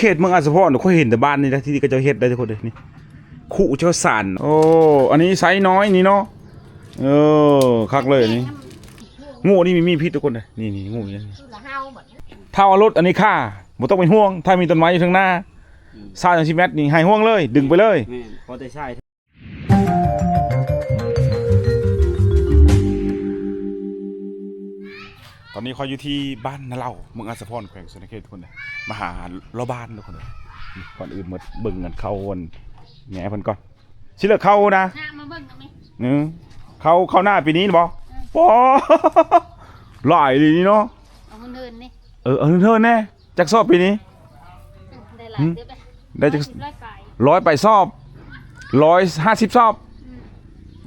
เขตเมืองอัสสมพรเขาเห็นแต่บ้านนี่นะที่ก็จะเฮ็ดได้ทุกคนเลยนี่ขู่เจ้าสานโอ้อันนี้ไซส์น้อยนี่เนาะเออคักเลยนี่งูนี่มีมีพิษทุกคนเลยนี่นี่งูนี่คือละเฮาหมดถ้าเอารถอันนี้ฆ่าบ่ต้องเป็นห่วง ถ้ามีต้นไม้อยู่ทางหน้าซ่าจังสิแมตรนี่ให้ห่วงเลย ดึงไปเลยแม่นพอได้ใช้ อนนี้เขาอยู่ที่บ้านนาเล่าเมืองอัสสมพรแขวงสุนทรเขตทุกคนเลยมาหาเราบ้านทุกคนเลยนี่ก่อนอื่นหมดเบิ่งกันเข้าวนแหง่เพิ่นก่อนสิเลิกเข้านะหน้ามาเบิ่งกันไหมเนึงเข้าเข้าหน้าปีนี้บ่ปอหลายเลยนี่เนาะเอาเงินเดินนี่เออเออเธอแน่จักสอบปีนี้ได้หลายเดือนไปได้จักร้อยไปร้อยไปสอบร้อยห้าสิบสอบ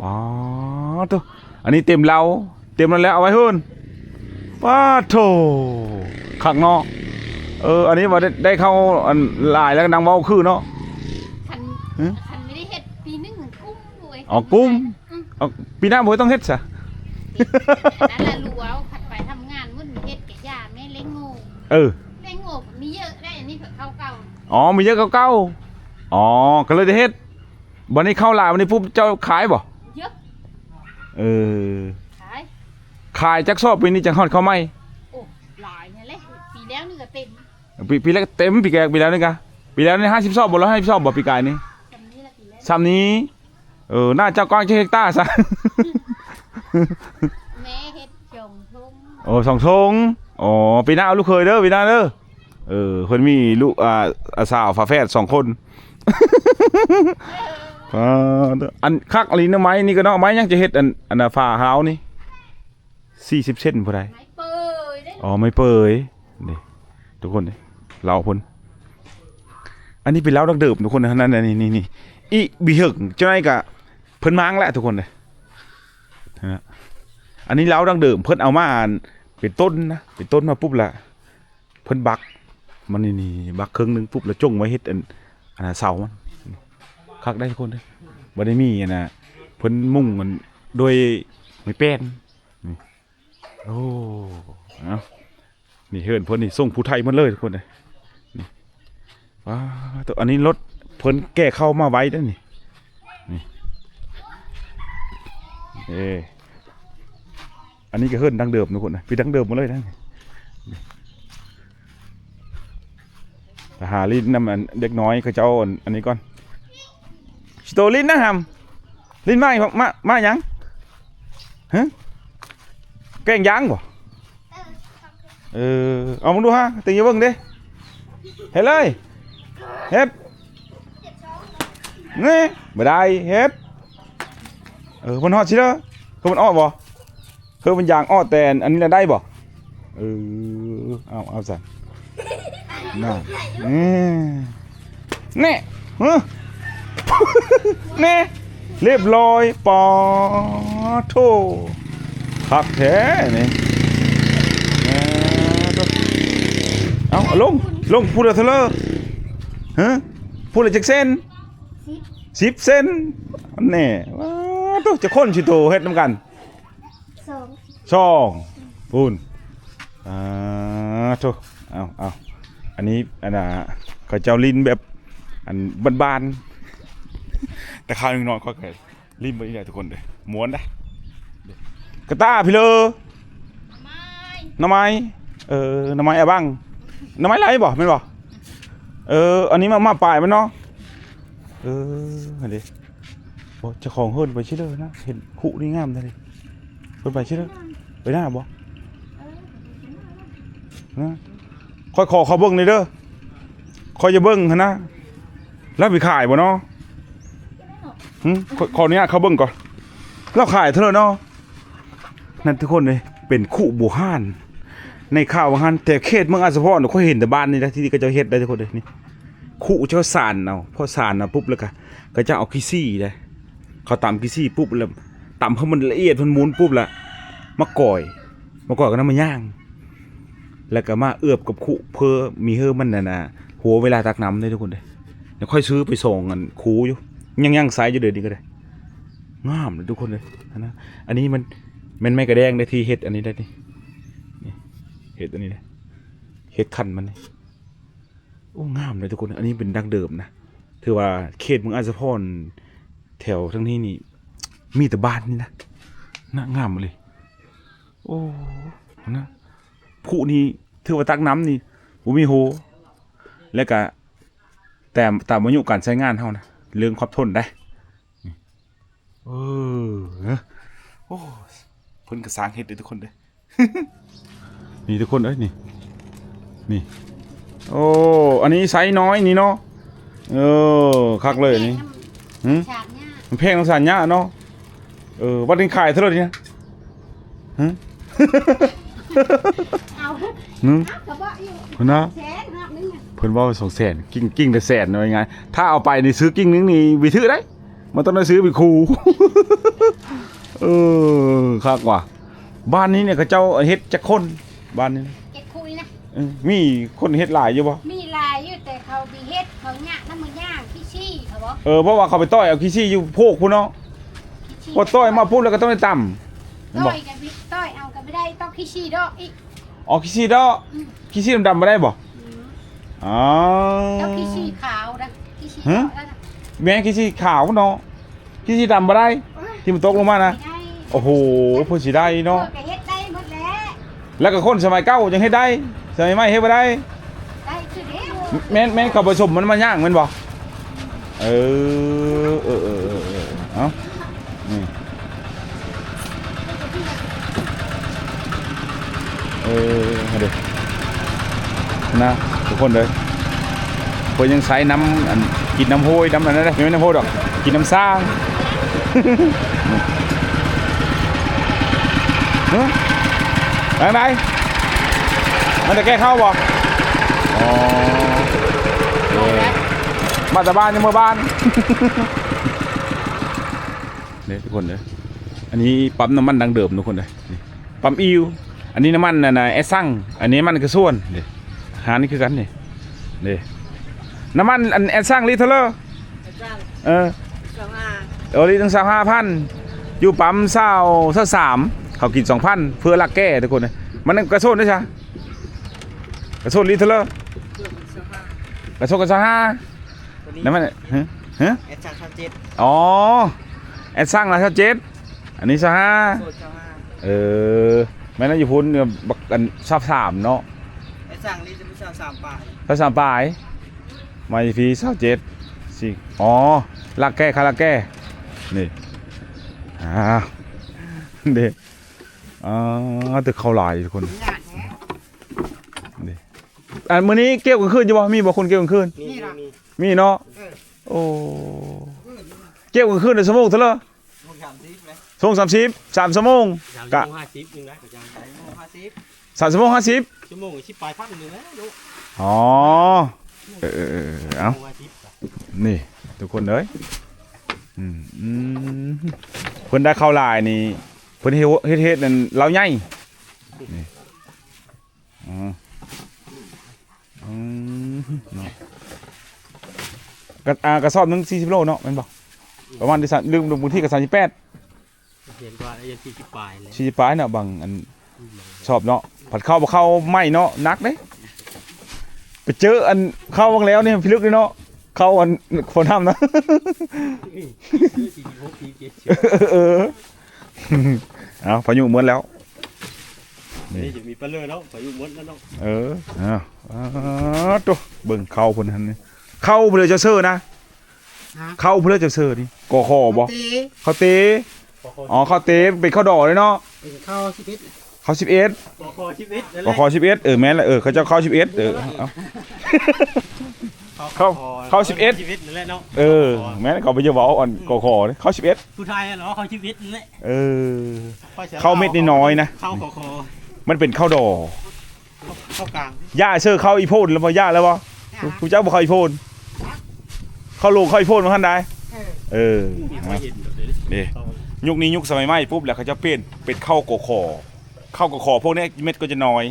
อ๋อตัวอันนี้เต็มเราเต็มแล้วแล้วเอาไว้เฮืน ป้าโถขักเนาะเออ อันนี้ว่าได้ได้เข้าอันหลายแล้วก็นางเว้าคือเนาะคันหึคันไม่ได้เฮ็ดปีหนึงกุ้มด้วยอ๋อกุ้มอืมเอาปีหน้าบ่ต้องเฮ็ดซะอันนั้นแหละรู้ว่าผัดไปทำงานมุ่นเฮ็ดกะยาแม่เล้งงูเออ เล้งงูมีเยอะได้อันนี้เผื่อเข้าเก่าอ๋อ มีเยอะเก่าๆอ๋อ ก็เลยได้เฮ็ดวันนี้เข้าหลายวันนี้ปุ๊บเจ้าขายบ่ เยอะเออ ขายขายจักสอบปีนี้จังฮอดเข้าไหมโอ้หลายเนี่ยเลยปีแล้วนี่ก็เต็มปีปีแรกเต็มปีแรกปีแล้วนี่กะปีแล้วนี่ห้าสิบสอบบ่ร้อยห้าสิบสอบบ่ปีกายนี่จำนี้ละปีแล้วซ้ำนี้เออน่าเจ้ากว้างเจ็ดเฮกตาร์ซะแม่เฮ็ดจงทุ่งโอ้สองทงอ๋อปีหน้าเอาลูกเคยเด้อปีหน้าเด้อเออคนมีลูกอ่าอาสาวฝาแฝดสองคนอ่าเด้ออันคักอะไรนะไม้นี่ก็เนาะไม้ยังจะเฮ็ดอันอันน่ะฝ่าหาวนี่ สี่สิบเซนผู้ใดไม้เปิดได้อ๋อไม่เปยนี่ทุกคนนี่เราพนอันนี้เป็นเล้าดังเดิมทุกคนนะนั่นนะนี่นี่นี่อีบีหึงเจ้าไหนกะเพิ่นมังแหละทุกคนเลยนะอันนี้เล้าดังเดิมเพิ่นเอามาอ่านเป็นต้นนะเป็นต้นมาปุ๊บละเพิ่นบักมันนี่นี่บักครึ่งหนึงปุ๊บแล้วจงไว้เฮ็ดอันอันน่ะเสามันคักได้ทุกคนเลยบ่ได้มีอันน่ะเพิ่นมุ่งมันโดยไม้แป้นนี่ โอ้เอานี่เฮิรนเพิ่นนี่ส่งผู้ไทยมันเลยทุกคนเลยนี่ว้าตัวอันนี้รถเพิ่นแก้เข้ามาไว้ด้อนี่นี่เอออันนี้ก็เฮิรนดังเดิมทุกคนนะพี่ดังเดิมมาเลยนะนี่หาลิ้นน้ำอันเด็กน้อยเขาเจ้าอันอันนี้ก่อนสโตลิ้นนะฮัมลิ้นมาอีกบ่มามายังฮะ แกงยางบ่เออเอามาดูฮะตีอย่าเบิ่งดิเฮ็ดเลยเฮ็ดนี่บ่ได้เฮ็ดเออมันฮอดสิเด้อคือมันอ้อบ่คือมันยางอ้อแต่อันนี้ละได้บ่เออเอาเอาซะน่านี่นี่ฮะนี่เรียบร้อยปอโท คักแท้นี่เอาเอาลงลงพูดอะไรเถอะเลยฮะพูดอะไรจากเส้นสิบเส้นอันแน่ว้าวตัวจะค้นชิโตเฮ็ดน้ำกันสองช่องพูนอ่าโตเอาเอาอันนี้อันน่ะเขาเจ้าลิ้นแบบอันบ้านๆแต่ข้าวหนึงนอนค่อยๆลิ้นไปนี่แหละทุกคนเลยม้วนได้ กระต้าพี่เลอไม้หน้ำไม้เออหน้ำไม้อะบ้างหน้ำไม้ไรบ่ไม่นบ่เออ อันนี้มามาปลายมันเนาะเอออันนี้โอ้เจะของเฮิร์นไปชิเลยนะเห็นขุนี่งามเลยเฮิร์นไปชิเลยไปหน้าบ่นะค่อยขอเขาเบิ้งเลยเด้อค่อยจะเบิ้งหั่นนะแล้วไปขายบ่เนาะหึขอขออนุญาตเขาเบิ้งก่อนแล้วขายเท่าไหร่เนาะ นั่นทุกคนเลยเป็นคู่บูฮาน ในข่าวว่านแต่เขตเมืองอัสสพรเขาเห็นแต่บ้านนี่นะที่ก็จะเฮ็ดได้ทุกคนเลยนี่คู่เจ้าสารเอาพอสารเอาปุ๊บแล้วก็ก็จะเอาขี้ซี่เลยเขาตำขี้ซี่ปุ๊บแล้วตำให้มันละเอียดมันหมุนปุ๊บละมาก่อยมาก่อยก็น้ำมันย่าง แล้วก็มาเอือบกับคู่เพื่อมีเฮือมันน่ะนะหัวเวลาตักน้ำได้ทุกคนเลยเดี๋ยวค่อยซื้อไปส่งกันคูอยู่ยังยังไซส์อยู่เดี๋ยวนี้ก็ได้งามเลยทุกคนเลยนะอันนี้มัน มันไม่กระแดงได้ที่เห็ดอันนี้ได้นี่เห็ดอันนี้นะเห็ดคันมันโอ้งามเลยทุกคน อันนี้เป็นดังเดิมนะถือว่าเขตเมืองอาจจะพรแถวทั้งนี้นี่ มีแต่บ้านนี่นะน่างามเลย โอ้นะผู้นี้ถือว่าตักน้ำนี่บ่มีโหแล้วก็แต่ตามอายุการใช้งานเฮานะเรื่องความทนได้ เออโอ้ เพิ่นก็สร้างเฮ็ดได้ทุกคนเด้นี่ทุกคนเอ้ยนี่ นี่ โอ้ อันนี้ไซส์น้อยนี่เนาะ เออคักเลยนี่หืม ฉากเนี่ยมันแพงน้ำสารยะเนาะ เออวันนี้ขายเท่าไหร่เนี่ยฮะ เอาหนึงกระบอกอยู่เพิ่นนะแสนหักนึงอะเพิ่นว่าสองแสนกิ้งกิ้งแต่แสนหน่อยไง ถ้าเอาไปนี่ซื้อกิ้งนึงนี่วิถือได้ มันต้องได้ซื้อไปคู เออคักว่ะบ้านนี้เนี่ยเขาเจ้าเฮ็ดจักคนบ้านนี้เก็บคุยนะเออมีคนเฮ็ดหลายอยู่บ่มีลายอยู่แต่เขาดีเฮ็ดเขาเนี่ยน้ำมันย่างพี่ชี้เขาบอกเออเพราะว่าเขาไปต้อยเอาขี้ซี่อยู่โพกพุ่นเนาะพี่ชี้พอต้อยมาปุ๊บแล้วก็ต้องได้ต่ำเห็นบ่ต้อยกันพี่ต้อยเอากันไม่ได้ต้องพี่ชี้ดอกอีกอ๋อขี้ซี่เนาะขี้ซี่ดำๆบ่ได้บ่อืมอ๋อต้องพี่ชี้ขาวนะพี่ชี้ฮะแล้วนะแม่งขี้ซี่ขาวเนาะขี้ซี่ดำบ่ได้ ที่มันตกลงมานะไม่ได้ โอ้โหเพิ่นสิได้เนาะเนาะก็เฮ็ดได้หมดแล้วแล้วก็คนสมัยเก่ายังเฮ็ดได้สมัยใหม่เฮ็ดบ่ได้ ได้คือเดียวแม่นแม่นเขาผสมมันมาย่างแม่นบ่เออเออเออเออเออเอ้านี่เออเอาเด้นะทุกคนเลยเพิ่นยังใช้น้ำอันกินน้ำโหยน้ำอันนั้นนะไม่ใช่น้ำโหยดอกกินน้ำสร้าง เฮ้ย ไปไหนมันจะแก้เข้าบ่อ๋อโอเคมาจากบ้านยังเมื่อบ้าน เนี่ยทุกคนเลยอันนี้ปั๊มน้ำมันดังเดิมทุกคนเลยนี่ปั๊มอิวอันนี้น้ำมันน่ะนะแอสซังอันนี้น้ำมันกระส่วนนี่หานี่คือกันนี่นี่น้ำมันอันแอสซังลิตรเท่าไหร่เออเออลิตรตั้งสามห้าพันอยู่ปั๊มเศร้าเศร้าสาม เขากินสองพันเพื่อลักแก้ทุกคนเลยมันกระส่วนด้วยใช่กระส่วนลิตรเท่าไหร่กระส่วนกระส่วนห้าน้ำมันฮะฮะแอดจากชั้นเจ็ดอ๋อแอดสร้างราชาเจ็ดอันนี้ซะฮะโซนเจ้าห้าเออแม่น่าอยู่พุ่นเนี่ยบักกันชอบสามเนาะแอดสั่งนี่จะมีสามสามบาทชอบสามปลายมาอีพีชอบเจ็ดสิอ๋อลักแก้คาลักแก้นี่อ่าเด็ก อ่าตึกเขาหลายทุกคนงานแท้นี่อันมื้อนี้เกี่ยวกลางคืนอยู่บ่มีบ่คนเกี่ยวกลางคืนนี่นะมีเนาะโอ้เกี่ยวกลางคืนในชั่วโมงเท่าไหร่ลงสามสิบไหมชั่วโมงสามสิบสามชั่วโมงสามกะชั่วโมงห้าสิบหนึ่งนะประจำสามโมงห้าสิบสามชั่วโมงห้าสิบชั่วโมงชิบปลายพันหนึ่งนะลูกอ๋อเออเออเออเอ้าชั่วโมงห้าสิบนี่ทุกคนเอ้ยอืมอืมเพิ่นได้เข้าลายนี่เพิ่นเฮ็ดเฮ็ดเฮ็ดนั่นเราใหญ่นี่อ๋ออืมเนาะกระอ่ากระสอบหนึง40โลเนาะแม่นบ่ประมาณที่สามลืมลงพื้นที่กับ38 เห็นว่าไอ้ยันที่ชิบปลายเลย40ปลายเนาะบางอันชอบเนาะผัดเข้าบ่เข้าไม่เนาะหนักเด้ไปเจออันเข้าบางแล้วเนี่ยพิลึกเลยเนาะเข้าอันคนทำนะ สี่สิบหกสี่สิบเจ็ดสิบ เออ เอาพายุเหมือนแล้วนี่นี่จะมีปลาเลยแล้วพายุมดแล้วเนาะเออเอาเอาตัวเบิ่งเข้าพุ่นทันนี่เข้าเพื่อจะเซอร์นะเข้าเพื่อจะเซอร์นี่กอคอบ่ตีเขาเตอ๋อเขาเตเป็นข้าวดอกเลยเนาะเป็นข้าวสิบเอ็ดเขาสิบเอ็ดปอคอชีวิตนั่นแหกอละคอสิบเอ็ดเออแม่นละเออเขาเจ้าเข้าสิบเอ็ดเออ เอาเข้าเข้า11ชีวิตนั่นแหละเนาะเออ แม่นเขาไปเยาเว้าอ่อนกอคอเลยเข้าสิบเอ็ดผู้ไทยเหรอเขาชีวิตนั่นแหละเออ เข้าเม็ดนี่น้อยนะเข้าคอคอมันเป็นข้าวดอกเข้ากลางย่าเซอร์เข้าอีโพนแล้วบ่ย่าแล้วบ่ผู้เจ้าบ่เข้าอีโพนเข้าลงเข้าอีโพนมาทันได้เออมีเอาไม่เห็นเดี๋ยวนี้นี่เข้ายุคนี้ยุคสมัยใหม่ปุ๊บแล้วเขาจะเปลี่ยนเป็นข้าวกอคอข้าวกอคอพวกนี้เม็ดก็จะน้อย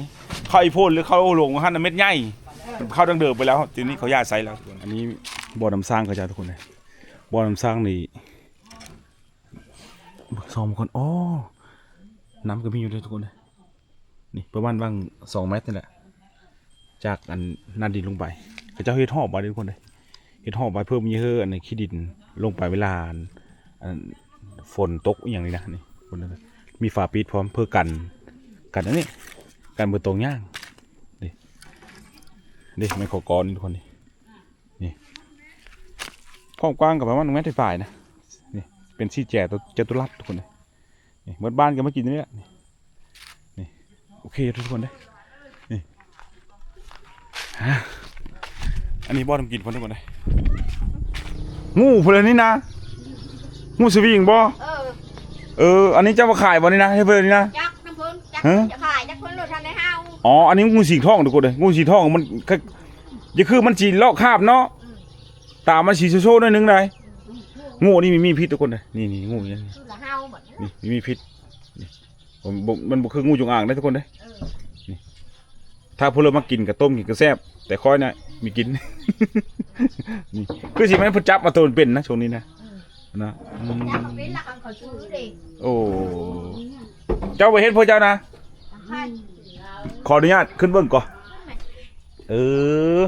ข้าวอีโพนหรือข้าวลงหันนะเม็ดใหญ่ ข้าวดังเดิมไปแล้วทีนี้เขาย่าใส่แล้วอันนี้บ่อน้ำสร้างเขาจะทุกคนเลยบ่อน้ำสร้างนี่สองคนอ๋อน้ำก็มีอยู่เลยทุกคนเลยนี่ประมาณบางสองเมตรนี่แหละจากอันนาดินลงไปเขาจ้าเฮ็ดหอบมาเด้ทุกคนเลยเฮ็ดหอบไปเพิ่มเยอะอันในขี้ดินลงไปเวลาอันฝนตกอย่างนี้นะนี่มีฝาปิดพร้อมเพื่อกันกันอันนี้กันเบอร์ตรงย่าง นี่ไม่ขอกรนี่ทุกคนนี่นี่ความกว้างกับประมาณหนึ่งเมตรฝ่ายนะนี่เป็นซี่แจตัวจตุรัสทุกคนเลยนี่เมื่อบ้านก็มากินนี่แหละนี่นี่โอเคทุกคนเลยนี่ฮะอันนี้บ่อทำกินพอทุกคนเลยงูเพลินนี่นะงูสวิงบ่เออเอออันนี้เจ้ามาขายบ่นี่นะให้เพลินนี่นะจักน้ำเพิ่นจัก อ๋อ อันนี้งูสีทองทุกคนเลยงูสีทองมันก็จะคือมันสีลอกคราบเนาะ ตามันสีโชว์ๆหน่อยนึงได้งูนี่มีมีพิษทุกคนเลยนี่นี่งูนี่คือละเฮาหมดนี่มีมีพิษนี่ผมบอกมันบ่คืองูจงอางได้ทุกคนเลยเออนี่ถ้าพวกเรามากินกับต้มกินกับแซ่บแต่ค่อยน่ะมีกินนี่คือสิมันเพิ่นจับมาตัวเป็นนะช่วงนี้นะนะอืมจักเป็นละคันเขาซื้อเด้โอ้เจ้าไปเฮ็ดพ่อเจ้านะให้ ขออนุญาตขึ้นเบิ่งก่อนเออ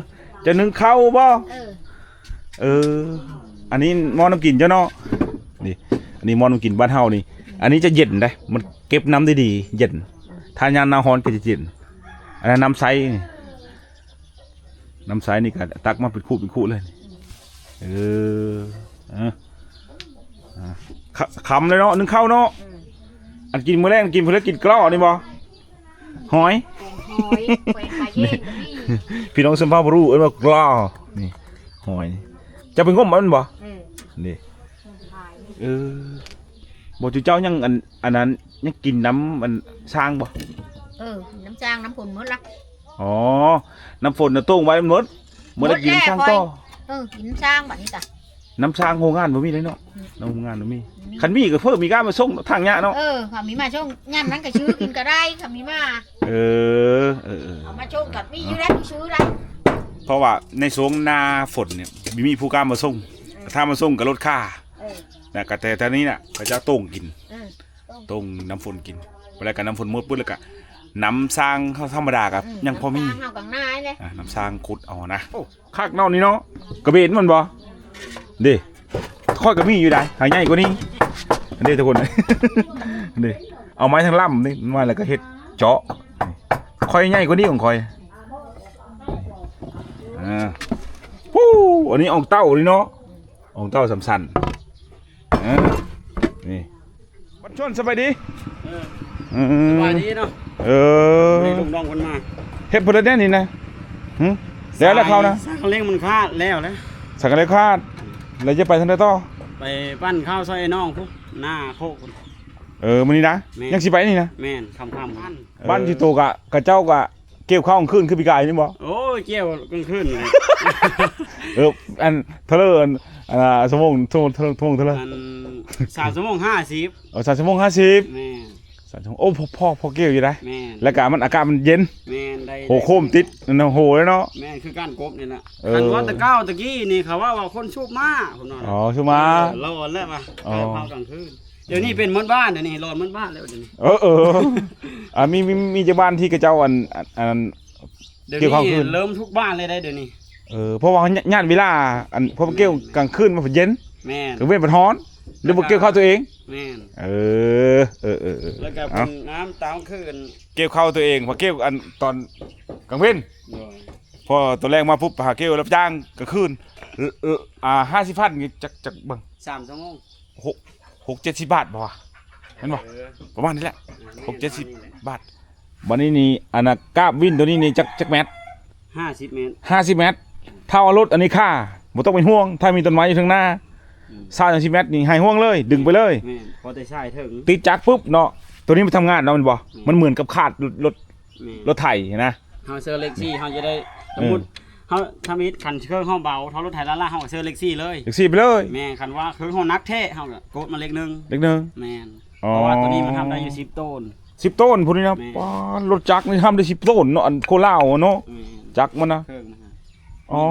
จะนึ่งข้าวบ่เออ เออ อันนี้หมอน้ำกินเจ้าเนาะนี่อันนี้หมอน้ำกินบ้านเฮานี่ อันนี้จะเย็นได้ มันเก็บน้ำได้ดี เย็นถ้ายามหน้าร้อนก็จะเย็นอันนั้นน้ำใสนี่น้ำใสนี่ก็ตักมาเป็นคู่เป็นคู่เลย เออเอออะขะคำเลยเนาะนึ่งข้าวเนาะอันกินมื้อแรกกินเพื่อกินกล้อนี่บ่ หอย หอยแขวนปลาเย่งก็มีพี่น้องสัมภาษณ์รู้เอิ้นว่ากล้อนี่หอยจะไปงมมันบ่เออนี่ขายเออบ่จุเจ้ายังอันอันนั้นยังกินน้ำมันสร้างบ่เออ น้ำจ้างน้ำผลหมดละ อ๋อ น้ำฝนน่ะต้งไว้มันหมดหมดแล้วกินน้ำสร้างต่อ เออกินน้ำจ้างแบบนี้จ้ะ น้ำสร้างโรงงานบ่มีเลยเนาะน้ำโรงงานบ่มีคันมีก็เพิ่มมีการมาส่งทางเนี้ยเนาะเออขามีมาช่วงย่านนั้นก็ซื้อกินก็ได้ขามีมาเออเออเออเอามาช่วงกับมีอยู่ได้ที่ซื้อได้เพราะว่าในช่วงหน้าฝนเนี่ยมีผู้การมาส่งถ้ามาส่งก็ลดค่าเออแต่ก็แต่ตอนนี้น่ะก็จะต้งกินเออต้งน้ำฝนกินเวลากันน้ำฝนหมดปุ๊บแล้วก็น้ำสร้างเขาธรรมดากับยังพอมีน้ำจ้างเฮากังนายเลยอะน้ำสร้างขุดเอานะโอ้คากเนอกนี่เนาะกระเบนมันบ่ เด้ค่อยก็มีอยู่ได้หายใหญ่กว่านี้เด้ทุกคนเด้เอาไม้ทั้งล่ำนี่มาแล้วก็เฮ็ดเจาะค่อยใหญ่กว่านี้ของค่อยอ่าฮู้อันนี้อ่องเต้านี่เนาะอ่องเต้าสำสันอ่านี่บัดชนสบายดีเอออืสมบายดีเนาะเออไม่ได้ลุงน้องคนมาเฮ็ดเพิ่นได้นี่นะหึแล้วแล้วเขานะสร้างเลี้ยงมันคาดแล้วนะสักอะไรคาด แล้วจะไปทางใดต่อ ไปปั้นข้าวซอยไอ้น้องพวกหน้าโคก เออมื้อนี้นะแม่ ยังสิไปนี่นะแม่นคำคำพันบ้านสิโตกะกะเจ้ากะเกี่ยวข้าวกลางคืนคือปีกายนี่บ่โอ้ยเกี่ยวกลางคืนเลยเอออันเทเลอร์อันอันน่ะสมงสมงเทเลอร์สมงเทเลอร์อันสามชั่วโมงห้าสิบเออสามชั่วโมงห้าสิบแม่น สามชั่วโมงโอ้พอพอพอเกี่ยวอยู่ได้แม่นแล้วก็มันอากาศมันเย็นแม่นได้โหโคมติดนั่นนะโหเลยเนาะ แม่นคือการกบนี่แหละเออ คันว่าตะเก้าตะกี้นี่เขาว่าว่าคนชูบมาผมนอนอ๋อชูมาเออรอนแล้วป่ะอ๋อ การเผากลางคืนเดี๋ยวนี้เป็นเหมือนบ้านเดี๋ยวนี้รอนเหมือนบ้านแล้วเดี๋ยวนี้เออเอออ่ามีมีมีเจ้าบ้านที่กระเจ้าอันอันอัน เดี๋ยวเกี่ยวข้าวนี้คืน เริ่มทุกบ้านเลยได้เดี๋ยวนี้ เออเพราะว่าญาติเวลาอันเพราะว่าเกี่ยวกลางคืนมันเย็นแม่น กลางเว้นมันร้อน หรือบ่เกี่ยวข้าวตัวเอง แม่นเออ เออเออเออแล้วก็เอาเป็นน้ำตามคืนเกี่ยวข้าวตัวเองพอเกี่ยวอันตอนกลางเว้น โดยพอตัวแรกมาปุ๊บหาเกี่ยวรับจ้างกลางคืนเออเอออ่าห้าสิบพันนี่จักจักเบิ่งสามชั่วโมงหกหกเจ็ดสิบบาทบ่วะเห็นบ่เออประมาณนี้แหละหกเจ็ดสิบแม่นบาทวันนี้นี่อันน่ะกราบวินตัวนี้นี่จักจักแมตร ห้าสิบเมตรห้าสิบเมตร เท่าเอารถอันนี้ค่าบ่ต้องเป็นห่วง ถ้ามีต้นไม้อยู่ข้างหน้า อืมสามสิบเมตรนี่ให้ห่วงเลย ดึงไปเลย แม่นพอแต่ใช้ถึงติดจักรปุ๊บเนาะตัวนี้มันทำงานเนาะมันบ่มันเหมือนกับขาดรถรถแม่นรถไถนะ เฮาเซอร์เล็กซี่เฮาจะได้สมมุติเฮาถ้ามีคันเครื่องเฮาเบาเท่ารถไถล้านล่าเฮาก็เซอร์เล็กซี่เลย แท็กซี่ไปเลยแม่นคันว่าเครื่องเฮานักแท้เฮาก็กดมาเล็กหนึงเล็กหนึง แม่นอ๋อ เพราะว่าตัวนี้มันทำได้อยู่10ต้น สิบต้นพวกนี้นะแม่ ป้ารถจักรนี่ทำได้สิบต้นเนาะอันโคล่าวเนาะแม่นจักรมันนะเครื่องนะฮะอ๋อ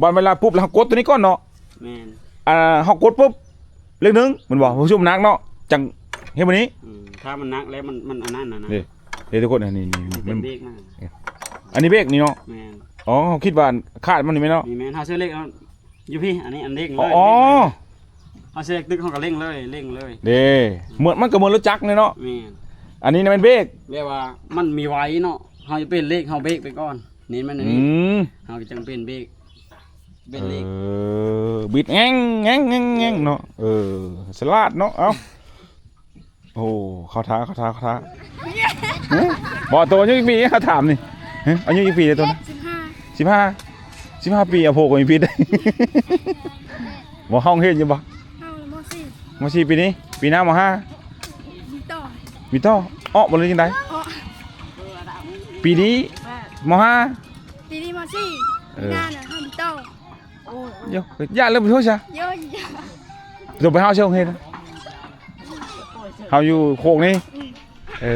บันเวลาปุ๊บแล้วเรากดตัวนี้ก่อนเนาะ แม่นอ่าเฮากดปุ๊บเล็กหนึงมันบอกผู้ชมนักเนาะจังเฮ็ดบัดนี้อืมถ้ามันนักแล้วมันมันอันนั้นน่ะนะนี่เดี๋ยวทุกคนอันนี้นี่นี่เป็มันนเบรกนะอันนี้เบรกนี่เนาะแม่นออ๋อเขาคิดว่าคาดมันนี่ไหมเนาะมีแม่นเฮาซื้อเลขเอาอยู่พี่อันนี้อันเร่งเลอ๋อยเฮาซื้อเลขตึกเฮาก็เร่งเลยเร่งเลยเด้เหมือนมันก็เหมือนรถจักรเลยเนาะแม่นอันนี้นะเป็นเบรกเรียกว่ามันมีไว้เนาะเฮาจะเป็นเลขเฮาเบรกไปก่อนเน้นมันอันอืนี้มเฮาก็จังเป็นเบรก เป็นเลขเออบิดแง่งแง่งแง่งแง่งเนาะเออสลาดเนาะเอ้าโอ้เข้าท้าเข้าท้าเข้าท้าเฮ้ยบอกตัวอายุกี่ปีเขาถามนี่เฮ้ยอายุกี่ปีเลยตัวนั้นสิบห้าสิบห้าสิบห้าปีอะโผล่กับมีพิษได้บ่ห้องเฮ็ดอยู่บ่เอาโมสี่มาสี่ปีนี้ ปีหน้ามาห้าดีต่อมีต่ออ้อบ่เลยจังไดอ๋อปีนี้มห้าปีนี้โมสี่เอองานอะห้าดีต่อเดี๋ยวอย่าเริ่มไปโทษซะเยอะแยะเดี๋ยวไปเฮาเชี ยงเฮ็ดนะเฮาอยู่โคกนี่เอ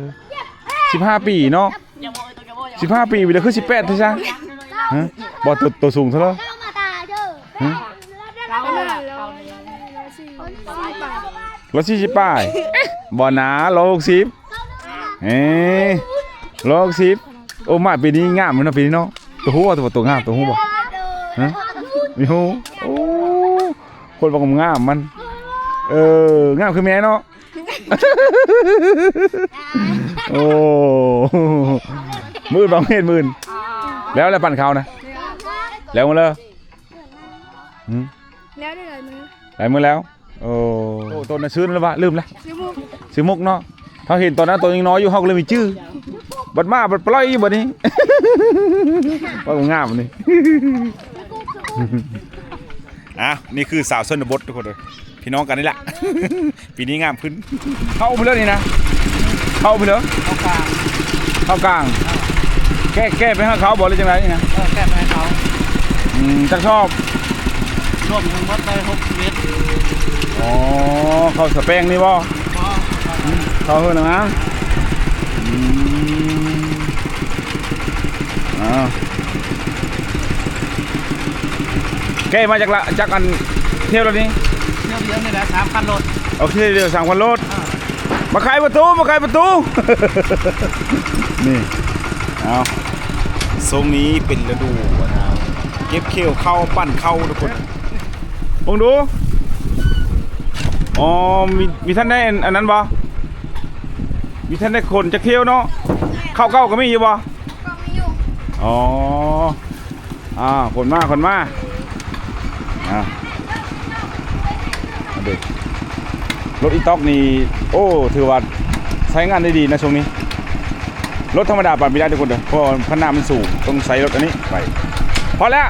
อ15 ปีเนาะ15 ปีไปแล้วคือ18เท่าซะฮะบ่ตัวตัวสูงเท่าไหร่มาตาเด้อฮะเราเราเราสี่สี่บาทร้อยสี่สิบป้ายบ่หนาร้อยหกสิบเอ้ร้อยหกสิบโอ้มาปีนี้งามเลยนะปีนี้เนาะตัวหูบ่ตัวตัวงามตัวหูบ่ฮะ มีหูโอ้คนบอกว่างามมัน เอองามคือแม่เนาะโอ้มืดบังเห็นมื่นแล้วแล้วปั่นเขานะแล้วมาเลยหืมแล้วได้หลายมือหลายมือแล้วโอ้โอ้ต้นน่ะซื้อแล้ววะลืมแล้วซื้อมุกซื้อมุกเนาะเขาเห็นตอนนั้นตัวยังน้อยอยู่เขาก็เลยมีชื่อบัดมาบัดปล่อยอยู่บัดนี้ว่ากูงามนี่ อะนี่คือสาวชนบททุกคนเลยพี่น้องกันนี่แหละ ปีนี้งามขึ้น เข้าไปเลยนี่นะ เข้าไปเลยเอากลางเข้ากลาง แก้แก้ไปให้เขาบอกเลยจังไรนี่นะเออแก้ไปให้เขาอืมจักชอบรวมทั้งหมดได้หกเมตรอ๋อเข้าสเปงนี่บ่พอเข้าเฮือนนะอืมอ่า แก้มาจากละจากอันเที่ยวแล้วนี่เที่ยวเดียวนี่แหละสามพันรถโอเคเดี๋ยวสั่งควันรถมาขายประตูมาขายประตู นี่เอาทรงนี้เป็นฤดูมะนาวเก็บเขี้ยวเข้าปั้นเข้าทุกคนมองดูอ๋อมีมีท่านได้อันนั้นบ่มีท่านได้คนจะเขี้ยวเนาะเข้าเก้าก็มีอยู่บ่ก็ไม่อยู่อ๋ออ่าคนมาคนมาอ่าเอาเด็ก รถอีต็อกนี่โอ้ ถือว่าใช้งานได้ดีนะช่วงนี้ รถธรรมดาปั่นไม่ได้ทุกคนเด้อเพราะว่าขนาดมันสูงต้องใช้รถอันนี้ไปพอแล้ว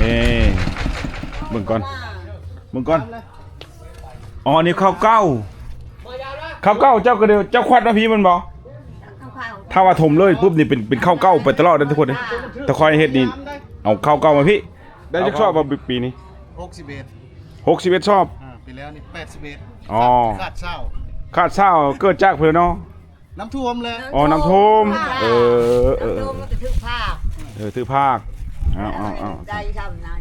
นี่เบิ่งก่อนเบิ่งก่อนอ๋อนี่ข้าวเก้าข้าวเก้าเจ้าก็เดียวเจ้าควัดมาพี่มันบอกถ้าว่าถมเลยปุ๊บนี่เป็นเป็นข้าวเก้าไปตลอดเลยทุกคนเลยแต่คอยเฮ็ดนี่เอาข้าวเก้ามาพี่ ได้จักชอบบ่ปีนี้หกสิบเอ็ดหกสิบเอ็ดชอบ อ่าปีแล้วนี่แปดสิบเอ็ดอ๋อ ขาดเศร้าคาดเศร้าเกิดจากเพื่อนเนาะน้ำท่วมเลยอ๋อน้ำท่วมเออเออโดมมันก็ถือผ้าเออถือภาคเอาเอาเอาได้ทำนาน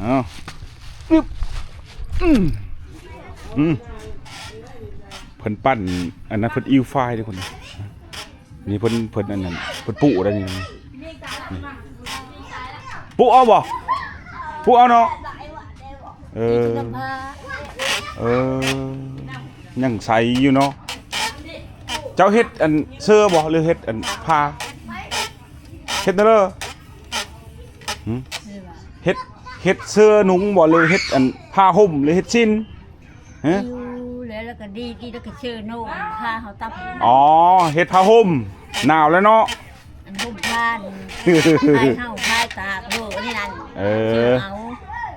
เอาอึ๊บอืมอืมเพิ่นปั้นอันนั้นเพิ่นอิวไฟล์ทุกคนนี่เพิ่นเพิ่นอันนั้นเพิ่นปุอะไรนี่นี่ปุเอาบ่ปุเอาเนาะเออผ้า เออยังใสอยู่เนาะเจ้าเฮ็ดอันเสื้อบ่หรือเฮ็ดอันผ้าเฮ็ดเด้อหึเฮ็ดเฮ็ดเสื้อหนุ่งบ่หรือเฮ็ดอันผ้าห่มหรือเฮ็ดชิ้นฮะอยู่แล้วแล้วก็ดีดีแล้วก็ชื่อโน่ผ้าเขาตับอ๋อเฮ็ดผ้าห่มหนาวแล้วเนาะอันบุมผ้าผ้าเฮาผ้าตากโลนี่นั่นเอชื่ออเอา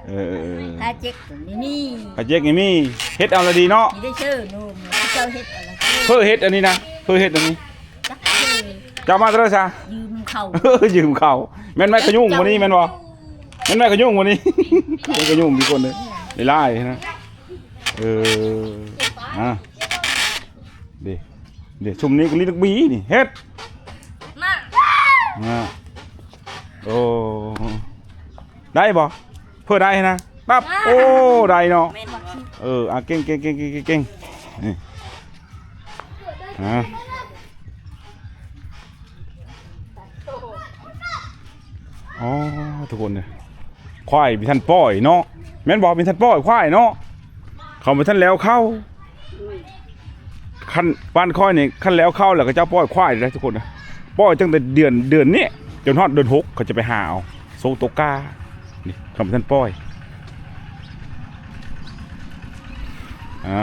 เออเออเออผ้าเจ๊กนี่นี่ผ้าเจ๊กนี่มีเฮ็ดเอาละดีเนาะที่ได้ชื่อโน่ที่เจ้าเฮ็ดอะไรเพื่อเฮ็ดอันนี้นะเพื่อเฮ็ดอันนี้จักชื่อเจ้ามาเด้อซะ ยืมเข่าเออยืมเขาแม่นไหมขยุ่งวันนี้แม่นบ่แม่นไหมขยุ่งวันนี้ แม่นขยุ่งมีคนเลยไล่ไล่นะเอออะเดี๋ยวเดี๋ยวชุมนี้ก็ลิ้นบีนี่เฮ็ดมาอะโอ้ได้บ่ เพื่อได้นะปั๊บโอ้ได้เนาะแม่นบ่เอออะเก่งเก่งเก่งเก่งเก่งเก่งนี่อะอ๋อทุกคนเนี่ยควายมีท่านป้อยเนาะแม่นบอกมีท่านป้อยควายเนาะเขาไปท่านแล้วเข้าขั้นบ้านค่อยนี่ขั้นแล้วเข้าแล้วก็เจ้าป้อยควายเลยทุกคนนะป้อยตั้งแต่เดือนเดือนนี้จนฮอดเดือนหกเขาจะไปหาเอาโซโตกา นี่เขาไปท่านป้อยอ่า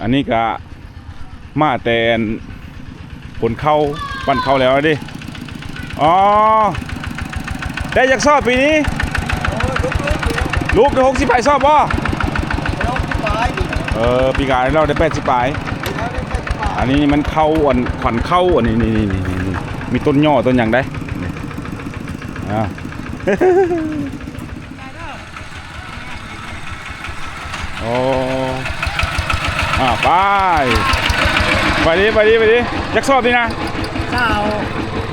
อันนี้ก็มาแต่ผลเข้าปั้นเข้าแล้วดิอ๋อได้จากซอบปีนี้ลูกได้หกสิบไปซอบบ่เออปีกาเราได้แปดสิบปลายอันนี้มันเข้าอันขวัญเข้าอันนี้นี่นี่นี่มีต้นย่อต้นอย่างได้อ่า โอ้อ่าไป ไปดิไปดิไปดิยักซอบดีนะเจ้า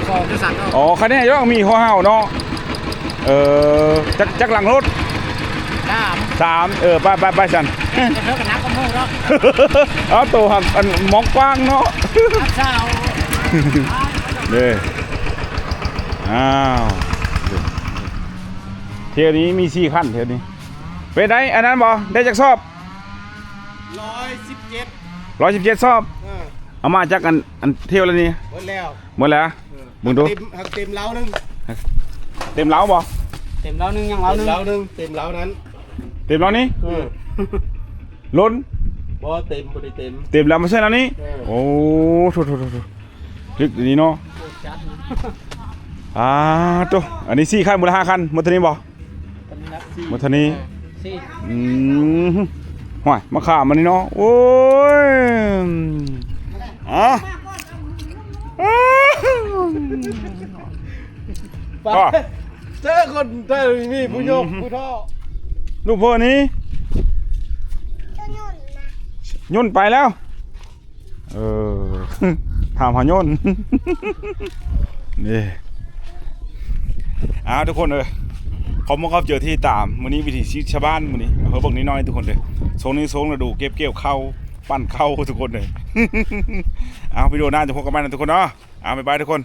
สองจะสั่งเอาอ๋อคันนี้ยังมีหัวเห่าเนาะ เออจักจักหลังรถดามสามเออไปไปไปสันจะเท่ากับนักก็มูกเนาะเอาตัวหักอันมองกว้างเนาะเจ้าเด้อ้าวเที่ยวนี้มีสี่ขั้นเที่ยวนี้เป็นไงอันนั้นบ่ได้จากสอบร้อยสิบเจ็ดร้อยสิบเจ็ดสอบเออเอามาจากอันอันเที่ยวแล้วนี่หมดแล้วหมดแล้วมึงดูเต็มหักเต็มเล้านึงเต็มเล้าบ่เต็มแล้วนึงยังแล้วเต็นึมงเล้านึงเต็มเล้านั้น เต็มเล้านี้เออล้นบ่เต็มบ่ได้เต็มเต็มแล้วไม่ใช่แล้วนี้เออโอ้โถโถโถโถลึกอย่างนี้เนาะอ่าตัวอันนี้สี่ขั้นมูลห้าขั้นหมดเท่านี้บ่ตอนนี้นับสี่ห มดเท่านี้สี่อืมห่วยมาขามันนี่เนาะโอ้ยอะไปอะเจอคนเจอมีผู้โยกผู้ท่อลูกพ่อนี้ย่นไปแล้ว เออถามหาย่นนี่อ้าวทุกคนเลย ขอมาครับเจอที่ตามมื้อนี้วิถีชีวิตชาวบ้านมื้อนี้เฮาเบิ่งนิดหน้อยทุกคนเลยโซงนี้โซงระดูเก็บเกี่ยวเข้าปั้นเข้าทุกคนเลยเอาวิดีโอหน้าจะพบกันใหม่นะทุกคนเนาะเอาบ๊ายบายทุกคน